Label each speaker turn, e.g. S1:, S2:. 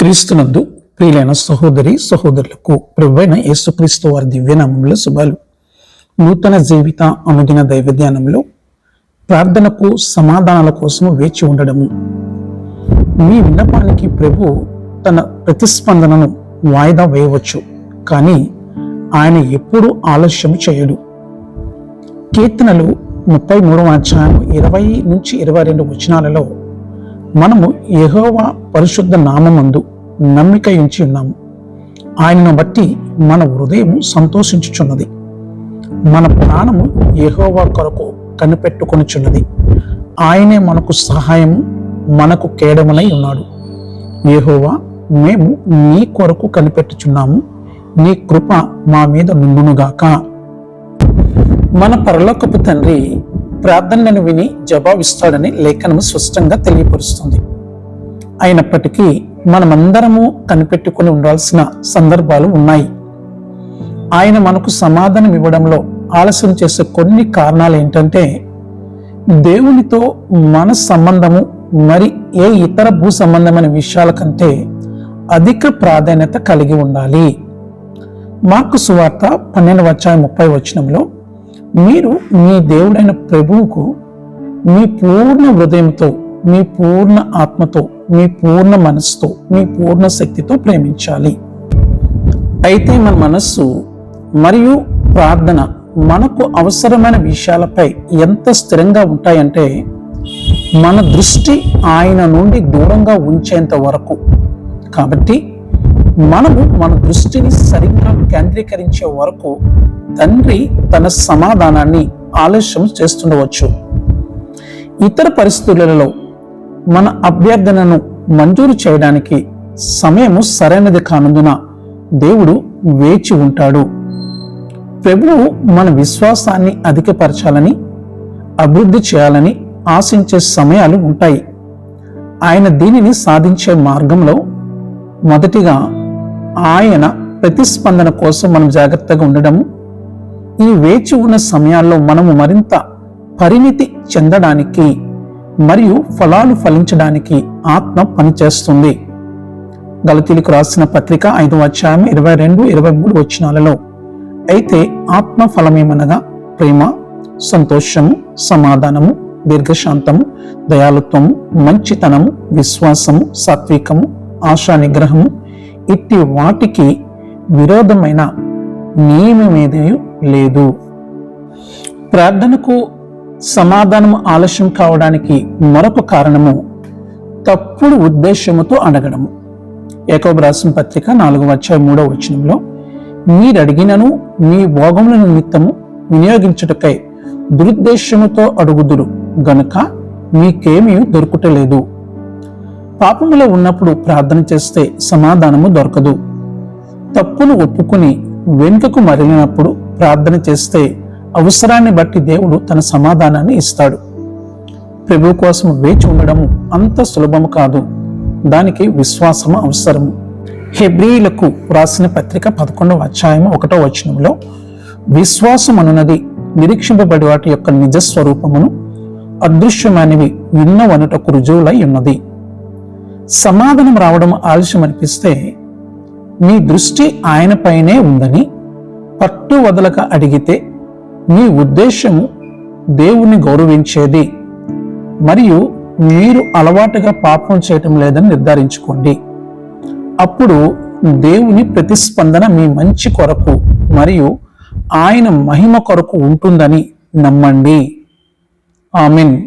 S1: క్రీస్తునందు ప్రియులైన సహోదరి సహోదరులకు ప్రభువైన యేసుక్రీస్తు వారి దివ్యనామంలో శుభాలు. నూతన జీవిత అనుదిన దైవధ్యానంలో ప్రార్థనకు సమాధానాల కోసం వేచి ఉండడము. మీ విన్నపానికి ప్రభు తన ప్రతిస్పందనను వాయిదా వేయవచ్చు కానీ ఆయన ఎప్పుడూ ఆలస్యం చేయడు. కీర్తనలు ముప్పై మూడవ అధ్యాయం ఇరవై నుంచి ఇరవై రెండు వచనాలలో మనము యహోవా పరిశుద్ధ నామందు నమ్మిక ఉంచి ఉన్నాము. ఆయనను బట్టి మన హృదయం సంతోషించుచున్నది. మన ప్రాణము యహోవా కొరకు కనిపెట్టుకొనిచున్నది. ఆయనే మనకు సహాయము మనకు కేడములై ఉన్నాడు. యహోవా మేము నీ కొరకు కనిపెట్టుచున్నాము. నీ కృప మా మీద నుండునుగాక. మన పరలోకపు తండ్రి ప్రార్థనలను విని జవాబిస్తాడని లేఖనము స్పష్టంగా తెలియపరుస్తుంది. అయినప్పటికీ మనమందరము కనిపెట్టుకుని ఉండాల్సిన సందర్భాలు ఉన్నాయి. ఆయన మనకు సమాధానం ఇవ్వడంలో ఆలస్యం చేసే కొన్ని కారణాలు ఏంటంటే దేవునితో మన సంబంధము మరి ఏ ఇతర భూ సంబంధమైన విషయాల కంటే అధిక ప్రాధాన్యత కలిగి ఉండాలి. మార్కు సువార్త పన్నెండు వచ్చాయ ముప్పై వచనంలో మీరు మీ దేవుడైన ప్రభువుకు మీ పూర్ణ హృదయంతో మీ పూర్ణ ఆత్మతో మీ పూర్ణ మనస్సుతో మీ పూర్ణ శక్తితో ప్రేమించాలి. అయితే మన మనస్సు మరియు ప్రార్థన మనకు అవసరమైన విషయాలపై ఎంత స్థిరంగా ఉంటాయంటే మన దృష్టి ఆయన నుండి దూరంగా ఉంచేంత వరకు. కాబట్టి మనము మన దృష్టిని సరిగ్గా కేంద్రీకరించే వరకు తండ్రి తన సమాధానాన్ని ఆలస్యం చేస్తుండవచ్చు. ఇతర పరిస్థితులలో మన అభ్యర్థనను మంజూరు చేయడానికి సమయము సరైనది కానందున దేవుడు వేచి ఉంటాడు. ప్రభువు మన విశ్వాసాన్ని అధికపరచాలని అభివృద్ధి చేయాలని ఆశించే సమయాలు ఉంటాయి. ఆయన దీనిని సాధించే మార్గంలో మొదటిగా ఆయన ప్రతిస్పందన కోసం మనం జాగ్రత్తగా ఉండడము. ఈ వేచి ఉన్న సమయాల్లో మనము మరింత పరిణితి చెందడానికి మరియు ఫలాలు ఫలించడానికి ఆత్మ పనిచేస్తుంది. గలతీలకు రాసిన పత్రిక ఐదు అధ్యాయం ఇరవై రెండు ఇరవై మూడు వచ్చినాలలో అయితే ఆత్మ ఫలమేమనగా? ప్రేమ సంతోషము సమాధానము దీర్ఘశాంతము దయాలుత్వము మంచితనము విశ్వాసము సాత్వికము ఆశా నిగ్రహము ఇట్టి వాటికి విరోధమైన నియమమేది లేదు. ప్రార్థనకు సమాధానం ఆలస్యం కావడానికి మరొక కారణము తప్పుడు ఉద్దేశముతో అడగడము. ఏకోబ రాసిన పత్రిక నాలుగు వచ్చే మూడో వచనంలో మీరు అడిగినను మీ భోగముల నిమిత్తము వినియోగించుటకై దురుద్దేశముతో అడుగుదురు. గనుక మీకేమీ దొరుకుటలేదు. పాపములో ఉన్నప్పుడు ప్రార్థన చేస్తే సమాధానము దొరకదు. తప్పును ఒప్పుకుని వెనుకకు మరలినప్పుడు ప్రార్థన చేస్తే అవసరాన్ని బట్టి దేవుడు తన సమాధానాన్ని ఇస్తాడు. ప్రభు కోసం వేచి ఉండడము అంత సులభము కాదు. దానికి విశ్వాసము అవసరము. హెబ్రిలకు వ్రాసిన పత్రిక పదకొండవ అధ్యాయము ఒకటో వచనంలో విశ్వాసం అనున్నది నిరీక్షింపబడి వాటి యొక్క నిజ స్వరూపమును అదృశ్యమైనవి విన్నవనుటకు రుజువులై ఉన్నది. సమాధానం రావడం ఆలస్యం అనిపిస్తే మీ దృష్టి ఆయనపైనే ఉందని పట్టు వదలక అడిగితే మీ ఉద్దేశము దేవుణ్ణి గౌరవించేది. మరియు మీరు అలవాటుగా పాపం చేయటం లేదని నిర్ధారించుకోండి. అప్పుడు దేవుని ప్రతిస్పందన మీ మంచి కొరకు మరియు ఆయన మహిమ కొరకు ఉంటుందని నమ్మండి. ఆమెన్.